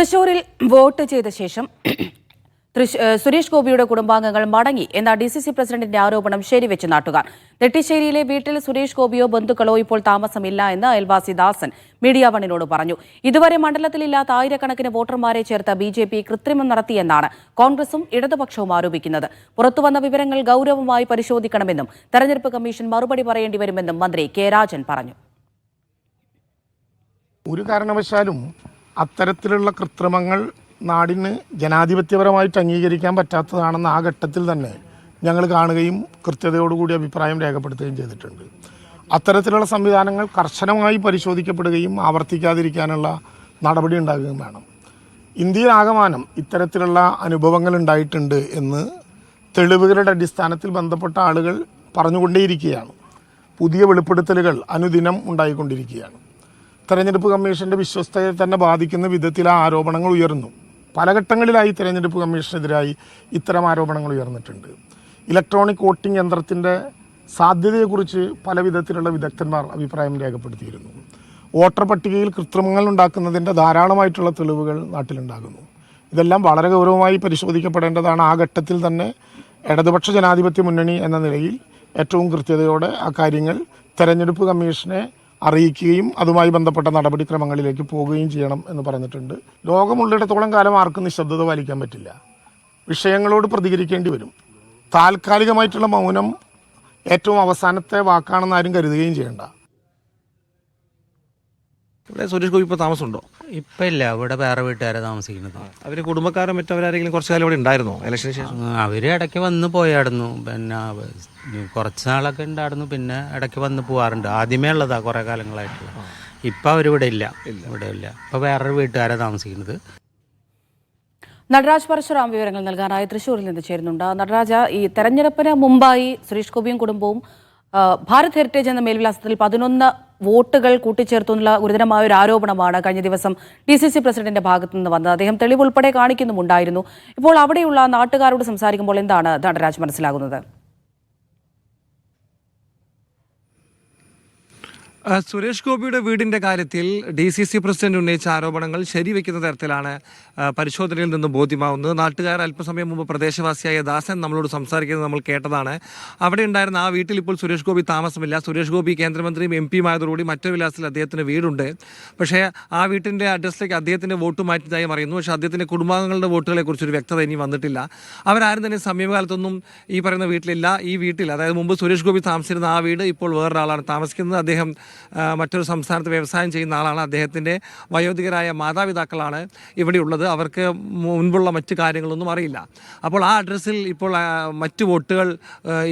തൃശൂരിൽ വോട്ട് ചെയ്ത ശേഷം സുരേഷ് ഗോപിയുടെ കുടുംബാംഗങ്ങൾ മടങ്ങി എന്ന ഡി സി സി പ്രസിഡന്റിന്റെ ആരോപണം ശരിവെച്ച് നാട്ടുകാർ. നെട്ടിശ്ശേരിയിലെ വീട്ടിൽ സുരേഷ് ഗോപിയോ ബന്ധുക്കളോ ഇപ്പോൾ താമസമില്ല എന്ന് അയൽവാസി ദാസൻ മീഡിയ വണ്ണിനോട് പറഞ്ഞു. ഇതുവരെ മണ്ഡലത്തിലില്ലാത്ത ആയിരക്കണക്കിന് വോട്ടർമാരെ ചേർത്ത ബി ജെ പി കൃത്രിമം നടത്തിയെന്നാണ് കോൺഗ്രസും ഇടതുപക്ഷവും ആരോപിക്കുന്നത്. പുറത്തുവന്ന വിവരങ്ങൾ ഗൌരവമായി പരിശോധിക്കണമെന്നും തെരഞ്ഞെടുപ്പ് കമ്മീഷൻ മറുപടി പറയേണ്ടി വരുമെന്നും മന്ത്രി കെ രാജൻ പറഞ്ഞു. ഒരു കാരണവശാലും അത്തരത്തിലുള്ള കൃത്രിമങ്ങൾ നാടിന് ജനാധിപത്യപരമായിട്ട് അംഗീകരിക്കാൻ പറ്റാത്തതാണെന്ന് ആ ഘട്ടത്തിൽ തന്നെ ഞങ്ങൾ കാണുകയും കൃത്യതയോടുകൂടി അഭിപ്രായം രേഖപ്പെടുത്തുകയും ചെയ്തിട്ടുണ്ട്. അത്തരത്തിലുള്ള സംവിധാനങ്ങൾ കർശനമായി പരിശോധിക്കപ്പെടുകയും ആവർത്തിക്കാതിരിക്കാനുള്ള നടപടി ഉണ്ടാകുകയും വേണം. ഇന്ത്യയിലാകമാനം ഇത്തരത്തിലുള്ള അനുഭവങ്ങൾ ഉണ്ടായിട്ടുണ്ട് എന്ന് തെളിവുകളുടെ അടിസ്ഥാനത്തിൽ ബന്ധപ്പെട്ട ആളുകൾ പറഞ്ഞുകൊണ്ടേയിരിക്കുകയാണ്. പുതിയ വെളിപ്പെടുത്തലുകൾ അനുദിനം ഉണ്ടായിക്കൊണ്ടിരിക്കുകയാണ്. തെരഞ്ഞെടുപ്പ് കമ്മീഷന്റെ വിശ്വസ്തയെ തന്നെ ബാധിക്കുന്ന വിധത്തിൽ ആ ആരോപണങ്ങൾ ഉയർന്നു. പല ഘട്ടങ്ങളിലായി തെരഞ്ഞെടുപ്പ് കമ്മീഷനെതിരായി ഇത്തരം ആരോപണങ്ങൾ ഉയർന്നിട്ടുണ്ട്. ഇലക്ട്രോണിക് വോട്ടിംഗ് യന്ത്രത്തിന്റെ സാധ്യതയെക്കുറിച്ച് പല വിധത്തിലുള്ള വിദഗ്ധന്മാർ അഭിപ്രായം രേഖപ്പെടുത്തിയിരുന്നു. വോട്ടർ പട്ടികയിൽ കൃത്രിമങ്ങൾ ഉണ്ടാക്കുന്നതിന്റെ ധാരാളമായിട്ടുള്ള തെളിവുകൾ നാട്ടിലുണ്ടാകുന്നു. ഇതെല്ലാം വളരെ ഗൗരവമായി പരിശോധിക്കപ്പെടേണ്ടതാണ്. ആ ഘട്ടത്തിൽ തന്നെ ഇടതുപക്ഷ ജനാധിപത്യ മുന്നണി എന്ന നിലയിൽ ഏറ്റവും കൃത്യതയോടെ ആ കാര്യങ്ങൾ തെരഞ്ഞെടുപ്പ് കമ്മീഷനെ അറിയിക്കുകയും അതുമായി ബന്ധപ്പെട്ട നടപടിക്രമങ്ങളിലേക്ക് പോവുകയും ചെയ്യണം എന്ന് പറഞ്ഞിട്ടുണ്ട്. ലോകമുള്ളിടത്തോളം കാലം ആർക്കും നിശബ്ദത പാലിക്കാൻ പറ്റില്ല. വിഷയങ്ങളോട് പ്രതികരിക്കേണ്ടി വരും. താൽക്കാലികമായിട്ടുള്ള മൗനം ഏറ്റവും അവസാനത്തെ വാക്കാണെന്ന് ആരും കരുതുകയും ചെയ്യേണ്ട. ഇവിടെ സുരേഷ് ഗോപി ഇപ്പോൾ താമസമുണ്ടോ? ഇപ്പം ഇല്ല ഇവിടെ വേറെ വീട്ടുകാരെ താമസിക്കുന്നത്. അവർ കുടുംബക്കാരും മറ്റവരാരെങ്കിലും കുറച്ചു കാലം ഇവിടെ ഉണ്ടായിരുന്നോ ഇലക്ഷന് ശേഷം? അവർ ഇടയ്ക്ക് വന്ന് പോയായിരുന്നു പിന്നെ കുറച്ച് നാളൊക്കെ ഉണ്ടായിരുന്നു പിന്നെ ഇടയ്ക്ക് വന്ന് പോവാറുണ്ട്. ആദ്യമേ ഉള്ളതാ കുറെ കാലങ്ങളായിട്ടുള്ള ഇപ്പൊ അവരിവിടെ ഇല്ല. ഇവിടെ ഇല്ല. ഇപ്പൊ വേറൊരു വീട്ടുകാരെ താമസിക്കുന്നത്. നടരാജ് പരശുറാം വിവരങ്ങൾ നൽകാനായി തൃശൂരിൽ നിന്ന് ചേരുന്നുണ്ട്. നടരാജ ഈ തെരഞ്ഞെടുപ്പിന് മുമ്പായി സുരേഷ് ഗോപിയും കുടുംബവും ഭാരത് ഹെറിറ്റേജ് എന്ന മേൽവിലാസത്തിൽ പതിനൊന്ന് വോട്ടുകൾ കൂട്ടിച്ചേർത്തു എന്നുള്ള ഗുരുതരമായ ഒരു ആരോപണമാണ് കഴിഞ്ഞ ദിവസം ഡി സി സി പ്രസിഡന്റിന്റെ ഭാഗത്തു നിന്ന് വന്നത്. അദ്ദേഹം തെളിവുൾപ്പെടെ കാണിക്കുന്നുമുണ്ടായിരുന്നു. ഇപ്പോൾ അവിടെയുള്ള നാട്ടുകാരോട് സംസാരിക്കുമ്പോൾ എന്താണ് നടരാജ് മനസ്സിലാകുന്നത്? സുരേഷ് ഗോപിയുടെ വീടിന്റെ കാര്യത്തിൽ ഡി സി സി പ്രസിഡന്റ് ഉന്നയിച്ച ആരോപണങ്ങൾ ശരിവെക്കുന്ന തരത്തിലാണ് പരിശോധനയിൽ നിന്ന് ബോധ്യമാവുന്നത്. നാട്ടുകാർ അല്പസമയം മുമ്പ് പ്രദേശവാസിയായ ദാസൻ നമ്മളോട് സംസാരിക്കുന്നത് നമ്മൾ കേട്ടതാണ്. അവിടെ ഉണ്ടായിരുന്ന ആ വീട്ടിൽ ഇപ്പോൾ സുരേഷ് ഗോപി താമസമില്ല. സുരേഷ് ഗോപി കേന്ദ്രമന്ത്രിയും എം പിയുമായതോടുകൂടി മറ്റൊരു വിലാസത്തിൽ അദ്ദേഹത്തിന് വീടുണ്ട്. പക്ഷേ ആ വീട്ടിന്റെ അഡ്രസ്സിലേക്ക് അദ്ദേഹത്തിന്റെ വോട്ട് മാറ്റിയതായി പറയുന്നു. പക്ഷേ അദ്ദേഹത്തിന്റെ കുടുംബാംഗങ്ങളുടെ വോട്ടുകളെ കുറിച്ചൊരു വ്യക്തത ഇനി വന്നിട്ടില്ല. അവരാരും തന്നെ സമീപകാലത്തൊന്നും ഈ പറയുന്ന വീട്ടിലില്ല. ഈ വീട്ടിൽ അതായത് മുമ്പ് സുരേഷ് ഗോപി താമസിച്ചിരുന്ന ആ വീട് ഇപ്പോൾ വേറൊരാളാണ് താമസിക്കുന്നത്. അദ്ദേഹം മറ്റൊരു സംസ്ഥാനത്ത് വ്യവസായം ചെയ്യുന്ന ആളാണ്. അദ്ദേഹത്തിന്റെ വയോധികരായ മാതാപിതാക്കളാണ് ഇവിടെയുള്ളത് അവർക്ക് മുൻപുള്ള മറ്റു കാര്യങ്ങളൊന്നും അറിയില്ല. അപ്പോൾ ആ അഡ്രസ്സിൽ ഇപ്പോൾ മറ്റു വോട്ടുകൾ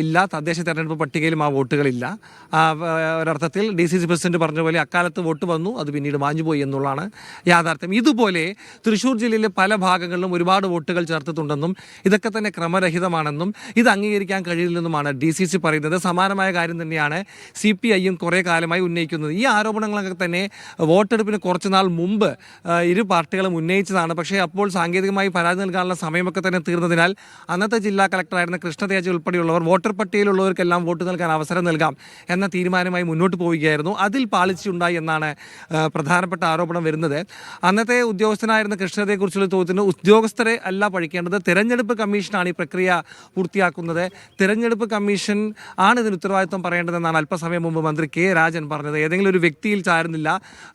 ഇല്ല. തദ്ദേശ തെരഞ്ഞെടുപ്പ് പട്ടികയിലും ആ വോട്ടുകളില്ല ഒരർത്ഥത്തിൽ ഡി സി സി പ്രസിഡന്റ് പറഞ്ഞ പോലെ അക്കാലത്ത് വോട്ട് വന്നു അത് പിന്നീട് മാഞ്ഞുപോയി എന്നുള്ളതാണ് യാഥാർത്ഥ്യം. ഇതുപോലെ തൃശ്ശൂർ ജില്ലയിലെ പല ഭാഗങ്ങളിലും ഒരുപാട് വോട്ടുകൾ ചേർത്തിട്ടുണ്ടെന്നും ഇതൊക്കെ തന്നെ ക്രമരഹിതമാണെന്നും ഇത് അംഗീകരിക്കാൻ കഴിയില്ലെന്നുമാണ് ഡി സി സി പറയുന്നത്. സമാനമായ കാര്യം തന്നെയാണ് സി പി ഐയും കുറേ കാലമായി ഉന്നയിക്കുന്നത്. ഈ ആരോപണങ്ങളൊക്കെ തന്നെ വോട്ടെടുപ്പിന് കുറച്ച് നാൾ മുമ്പ് ഇരു പാർട്ടികളും ഉന്നയിച്ചതാണ്. പക്ഷേ അപ്പോൾ സാങ്കേതികമായി പരാതി നൽകാനുള്ള സമയമൊക്കെ തന്നെ തീർന്നതിനാൽ അന്നത്തെ ജില്ലാ കളക്ടറായിരുന്ന കൃഷ്ണതേജ് ഉൾപ്പെടെയുള്ളവർ വോട്ടർ പട്ടികയിലുള്ളവർക്കെല്ലാം വോട്ട് നൽകാൻ അവസരം നൽകാം എന്ന തീരുമാനമായി മുന്നോട്ട് പോവുകയായിരുന്നു. അതിൽ പാളിച്ചുണ്ടായി എന്നാണ് പ്രധാനപ്പെട്ട ആരോപണം വരുന്നത്. അന്നത്തെ ഉദ്യോഗസ്ഥനായിരുന്ന കൃഷ്ണതയെക്കുറിച്ചുള്ള ചോദ്യത്തിന് ഉദ്യോഗസ്ഥരെ അല്ല പഴിക്കേണ്ടത്. തിരഞ്ഞെടുപ്പ് കമ്മീഷനാണ് ഈ പ്രക്രിയ പൂർത്തിയാക്കുന്നത്. തിരഞ്ഞെടുപ്പ് കമ്മീഷൻ ആണ് ഇതിന് ഉത്തരവാദിത്വം പറയേണ്ടതെന്നാണ് അല്പസമയം മുമ്പ് മന്ത്രി കെ രാജൻ പറഞ്ഞത്. ഏതെങ്കിലും ഒരു വ്യക്തിയിൽ ചാരുന്നില്ല.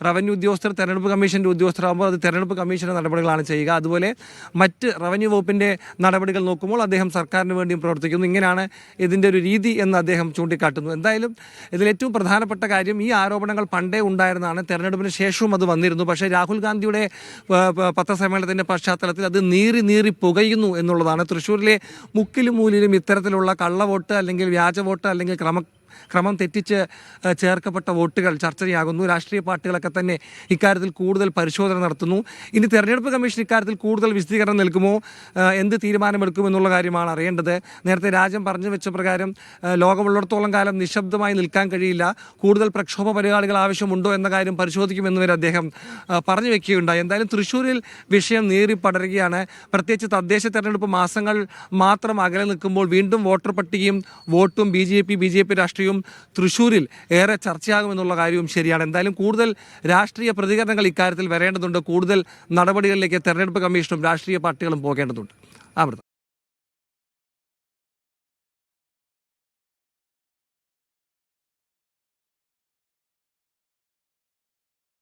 റവന്യൂ ഉദ്യോഗസ്ഥർ തെരഞ്ഞെടുപ്പ് കമ്മീഷന്റെ ഉദ്യോഗസ്ഥരാകുമ്പോൾ അത് തെരഞ്ഞെടുപ്പ് കമ്മീഷന്റെ നടപടികളാണ് ചെയ്യുക. അതുപോലെ മറ്റ് റവന്യൂ വകുപ്പിന്റെ നടപടികൾ നോക്കുമ്പോൾ അദ്ദേഹം സർക്കാരിന് വേണ്ടിയും പ്രവർത്തിക്കുന്നു. ഇങ്ങനെയാണ് ഇതിന്റെ ഒരു രീതി എന്ന് അദ്ദേഹം ചൂണ്ടിക്കാട്ടുന്നു. എന്തായാലും ഇതിൽ ഏറ്റവും പ്രധാനപ്പെട്ട കാര്യം ഈ ആരോപണങ്ങൾ പണ്ടേ ഉണ്ടായിരുന്നതാണ്. തെരഞ്ഞെടുപ്പിന് ശേഷവും അത് വന്നിരുന്നു. പക്ഷേ രാഹുൽ ഗാന്ധിയുടെ പത്രസമ്മേളനത്തിന്റെ പശ്ചാത്തലത്തിൽ അത് നീറി നീറി പുകയുന്നു എന്നുള്ളതാണ്. തൃശ്ശൂരിലെ മുക്കിലും മൂലിലും ഇത്തരത്തിലുള്ള കള്ളവോട്ട് അല്ലെങ്കിൽ വ്യാജ വോട്ട് അല്ലെങ്കിൽ ക്രമ ക്രമം തെറ്റിച്ച് ചേർക്കപ്പെട്ട വോട്ടുകൾ ചർച്ചയാകുന്നു. രാഷ്ട്രീയ പാർട്ടികളൊക്കെ തന്നെ ഇക്കാര്യത്തിൽ കൂടുതൽ പരിശോധന നടത്തുന്നു. ഇനി തെരഞ്ഞെടുപ്പ് കമ്മീഷൻ ഇക്കാര്യത്തിൽ കൂടുതൽ വിശദീകരണം നൽകുമോ? എന്ത് തീരുമാനമെടുക്കും എന്നുള്ള കാര്യമാണ് അറിയേണ്ടത്. നേരത്തെ രാജ്യം പറഞ്ഞു വെച്ച പ്രകാരം ലോകമുള്ളിടത്തോളം കാലം നിശബ്ദമായി നിൽക്കാൻ കഴിയില്ല. കൂടുതൽ പ്രക്ഷോഭ പരിപാടികൾ ആവശ്യമുണ്ടോ എന്ന കാര്യം പരിശോധിക്കുമെന്ന് വരെ അദ്ദേഹം പറഞ്ഞു വെക്കുകയുണ്ടായി. എന്തായാലും തൃശ്ശൂരിൽ വിഷയം നേറി പടരുകയാണ്. പ്രത്യേകിച്ച് തദ്ദേശ തെരഞ്ഞെടുപ്പ് മാസങ്ങൾ മാത്രം അകലെ നിൽക്കുമ്പോൾ വീണ്ടും വോട്ടർ പട്ടികയും വോട്ടും B J P B J P രാഷ്ട്രീയ വിഷയവും തൃശ്ശൂരിൽ ഏറെ ചർച്ചയാകുമെന്നുള്ള കാര്യവും ശരിയാണ്. എന്തായാലും കൂടുതൽ രാഷ്ട്രീയ പ്രതികരണങ്ങൾ ഇക്കാര്യത്തിൽ വരേണ്ടതുണ്ട്. കൂടുതൽ നടപടികളിലേക്ക് തെരഞ്ഞെടുപ്പ് കമ്മീഷനും രാഷ്ട്രീയ പാർട്ടികളും പോകേണ്ടതുണ്ട്.